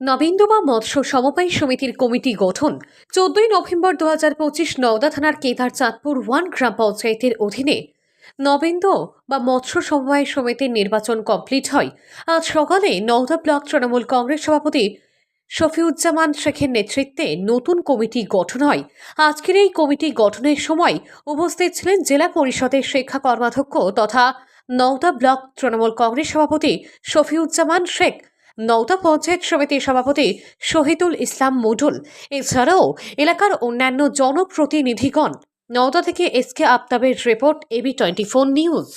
নবেন্দুবা মৎস্য সমবায় সমিতির কমিটি গঠন। চোদ্দই নভেম্বর দু হাজার পঁচিশ নওদা থানার কেদার চাঁদপুর ওয়ান গ্রাম পঞ্চায়েতের অধীনে নবেন্দ বা মৎস্য সমবায় সমিতির নির্বাচন কমপ্লিট হয়। আজ সকালে নওদা ব্লক তৃণমূল কংগ্রেস সভাপতি শফিউজ্জামান শেখের নেতৃত্বে নতুন কমিটি গঠন হয়। আজকের এই কমিটি গঠনের সময় উপস্থিত ছিলেন জেলা পরিষদের শিক্ষা কর্মাধ্যক্ষ তথা নওদা ব্লক তৃণমূল কংগ্রেস সভাপতি শফিউজ্জামান শেখ। নওদা পঞ্চায়েত সমিতির সভাপতি শহীদুল ইসলাম মুডুল। এছাড়াও এলাকার অন্যান্য জনপ্রতিনিধিগণ। নওদা থেকে S K আফতাবের report, AB twenty four news.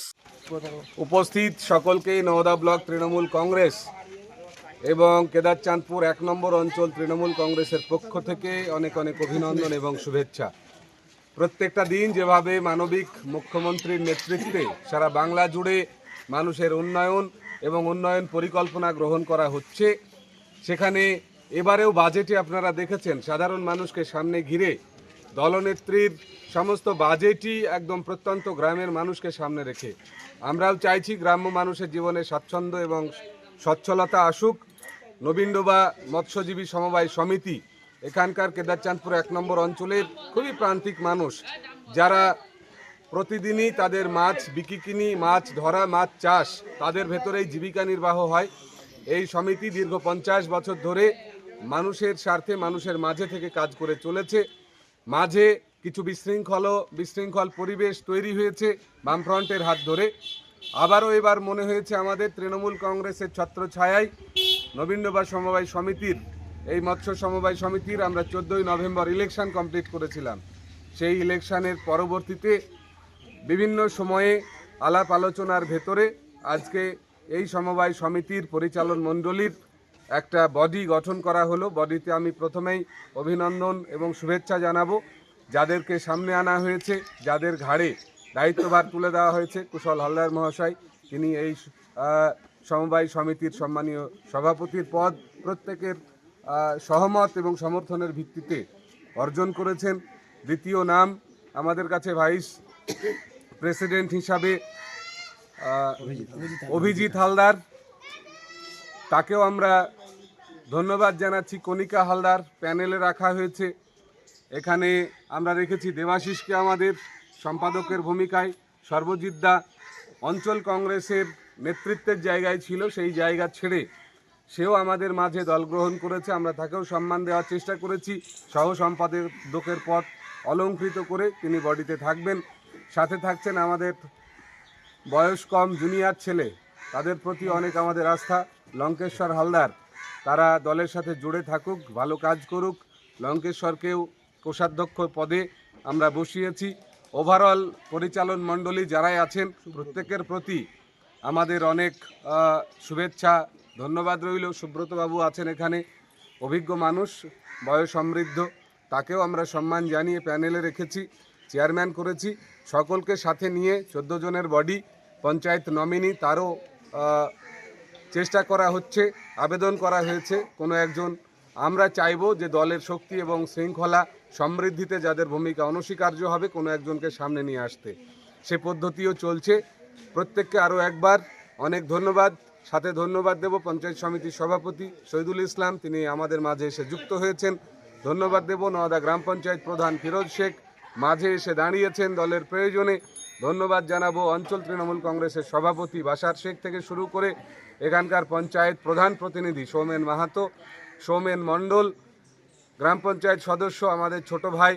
উপস্থিত সকলকেই নওদা ব্লক তৃণমূল কংগ্রেস এবং কেদারচাঁদপুর এক নম্বর অঞ্চল তৃণমূল কংগ্রেসের পক্ষ থেকে অনেক অনেক অভিনন্দন এবং শুভেচ্ছা। প্রত্যেকটা দিন যেভাবে মানবিক মুখ্যমন্ত্রীর নেতৃত্বে সারা বাংলা জুড়ে মানুষের উন্নয়ন এবং উন্নয়ন পরিকল্পনা গ্রহণ করা হচ্ছে। সেখানে এবারেও বাজেটে আপনারা দেখেছেন, সাধারণ মানুষকে সামনে ঘিরে দলনেত্রীর সমস্ত বাজেটই একদম প্রত্যন্ত গ্রামের মানুষকে সামনে রেখে। আমরাও চাইছি গ্রাম্য মানুষের জীবনে স্বাচ্ছন্দ্য এবং সচ্ছলতা আসুক। নবীনডোবা মৎস্যজীবী সমবায় সমিতি, এখানকার কেদারচাঁদপুর এক নম্বর অঞ্চলের খুবই প্রান্তিক মানুষ, যারা প্রতিদিনই তাদের মাছ বিকিকিনি, মাছ ধরা, মাছ চাষ তাদের ভেতরেই জীবিকা নির্বাহ হয়। এই সমিতি দীর্ঘ পঞ্চাশ বছর ধরে মানুষের স্বার্থে, মানুষের মাঝে থেকে কাজ করে চলেছে। মাঝে কিছু বিশৃঙ্খল বিশৃঙ্খল পরিবেশ তৈরি হয়েছে বামফ্রন্টের হাত ধরে। আবারও এবার মনে হয়েছে আমাদের তৃণমূল কংগ্রেসের ছত্রছায়ায় নবীনডোবা সমবায় সমিতির, এই মৎস্য সমবায় সমিতির আমরা চোদ্দোই নভেম্বর ইলেকশন কমপ্লিট করেছিলাম। সেই ইলেকশনের পরবর্তীতে বিভিন্ন সময়ে আলাপ আলোচনার ভেতরে আজকে এই সমবায় সমিতির পরিচালন মণ্ডলীর একটা বডি গঠন করা হলো। বডিতে আমি প্রথমেই অভিনন্দন এবং শুভেচ্ছা জানাব, যাদেরকে সামনে আনা হয়েছে, যাদের ঘাড়ে দায়িত্বভার তুলে দেওয়া হয়েছে, কুশল হালদার মহাশয়। তিনি এই সমবায় সমিতির সম্মানীয় সভাপতির পদ প্রত্যেকের সহমত এবং সমর্থনের ভিত্তিতে অর্জন করেছেন। দ্বিতীয় নাম আমাদের কাছে ভাইস প্রেসিডেন্ট হিসাবে অভিজিৎ হালদার। তাকেও আমরা ধন্যবাদ জানাচ্ছি। কণিকা হালদার প্যানেলে রাখা হয়েছে। এখানে আমরা রেখেছি দেবাশিসকে আমাদের সম্পাদকের ভূমিকায়। সর্বজিৎ দা অঞ্চল কংগ্রেসের নেতৃত্বের জায়গায় ছিল সেই জায়গা ছেড়ে সেও আমাদের মাঝে দল গ্রহণ করেছে। আমরা তাকেও সম্মান দেওয়ার চেষ্টা করেছি। সহ সম্পাদকের পথ অলঙ্কৃত করে তিনি বডিতে থাকবেন। সাথে থাকছেন আমাদের বয়স কম জুনিয়র ছেলে। তাদের প্রতি অনেক আমাদের আস্থা। লঙ্কেশ্বর হালদার, তারা দলের সাথে জুড়ে থাকুক, ভালো কাজ করুক। লঙ্কেশ্বরকেও কোষাধ্যক্ষ পদে আমরা বসিয়েছি। ওভারঅল পরিচালন মণ্ডলী যারাই আছেন, প্রত্যেকের প্রতি আমাদের অনেক শুভেচ্ছা, ধন্যবাদ রইল। সুব্রতবাবু আছেন এখানে, অভিজ্ঞ মানুষ, বয়স সমৃদ্ধ। তাকেও আমরা সম্মান জানিয়ে প্যানেলে রেখেছি। চেয়ারম্যান করেছি। সকলকে সাথে নিয়ে চোদ্দ জনের বডি, পঞ্চায়েত নমিনি, তারও চেষ্টা করা হচ্ছে, আবেদন করা হয়েছে। কোনো একজন, আমরা চাইব যে দলের শক্তি এবং শৃঙ্খলা সমৃদ্ধিতে যাদের ভূমিকা অনস্বীকার্য হবে, কোনো একজনকে সামনে নিয়ে আসতে। সে পদ্ধতিও চলছে। প্রত্যেককে আরও একবার অনেক ধন্যবাদ। সাথে ধন্যবাদ দেব পঞ্চায়েত সমিতির সভাপতি শহীদুল ইসলাম। তিনি আমাদের মাঝে এসে যুক্ত হয়েছেন। ধন্যবাদ দেব নওদা গ্রাম পঞ্চায়েত প্রধান ফিরোজ শেখ। মাঝে এসে দাঁড়িয়েছেন দলের প্রয়োজনে। ধন্যবাদ জানাব অঞ্চল তৃণমূল কংগ্রেসের সভাপতি বাসার শেখ থেকে শুরু করে এখানকার পঞ্চায়েত প্রধান প্রতিনিধি সৌমেন মাহাতো, সৌমেন মণ্ডল, গ্রাম পঞ্চায়েত সদস্য আমাদের ছোট ভাই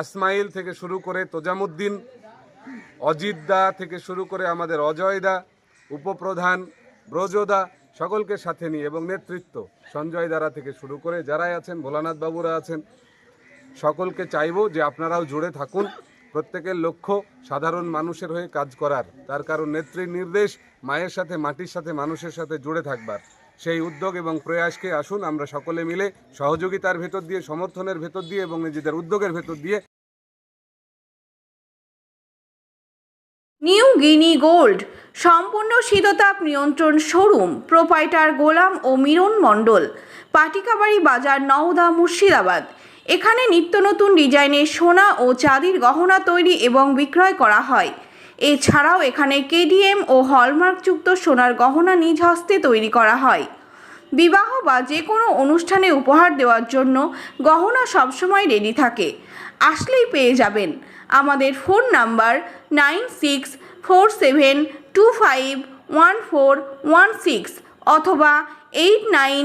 আসমাইল থেকে শুরু করে তোজামুদ্দিন, অজিত দা থেকে শুরু করে আমাদের অজয় দা, উপপ্রধান ব্রজদা সকলকে সাথে নিয়ে এবং নেতৃত্ব সঞ্জয় দ্বারা থেকে শুরু করে যারাই আছেন, ভোলানাথ বাবুরা আছেন সকলকে চাইব যে আপনারাও জুড়ে থাকুন। প্রত্যেকের লক্ষ্য সাধারণ মানুষের হয়ে কাজ করার। তার কারণ নেত্রীর নির্দেশ মায়ের সাথে, মাটির সাথে, মানুষের সাথে জুড়ে থাকবার। সেই উদ্যোগ এবং প্রয়াসকে আসুন আমরা সকলে মিলে সহযোগিতার ভেতর দিয়ে, সমর্থনের ভেতর দিয়ে এবং নিজেদের উদ্যোগের ভেতর দিয়ে নিউ গিনি গোল্ড, সম্পূর্ণ শীততাপ নিয়ন্ত্রণ শোরুম, প্রোপাইটার গোলাম ও মিরন মণ্ডল, পাটিকাবাড়ি বাজার নওদা মুর্শিদাবাদ। এখানে নিত্য নতুন ডিজাইনের সোনা ও চাঁদির গহনা তৈরি এবং বিক্রয় করা হয়। এছাড়াও এখানে কেডিএম ও হলমার্কযুক্ত সোনার গহনা নিজ হস্তে তৈরি করা হয়। বিবাহ বা যে কোনো অনুষ্ঠানে উপহার দেওয়ার জন্য গহনা সবসময় রেডি থাকে। আসলেই পেয়ে যাবেন। আমাদের phone number nine six four seven two five one four one six অথবা এইট নাইন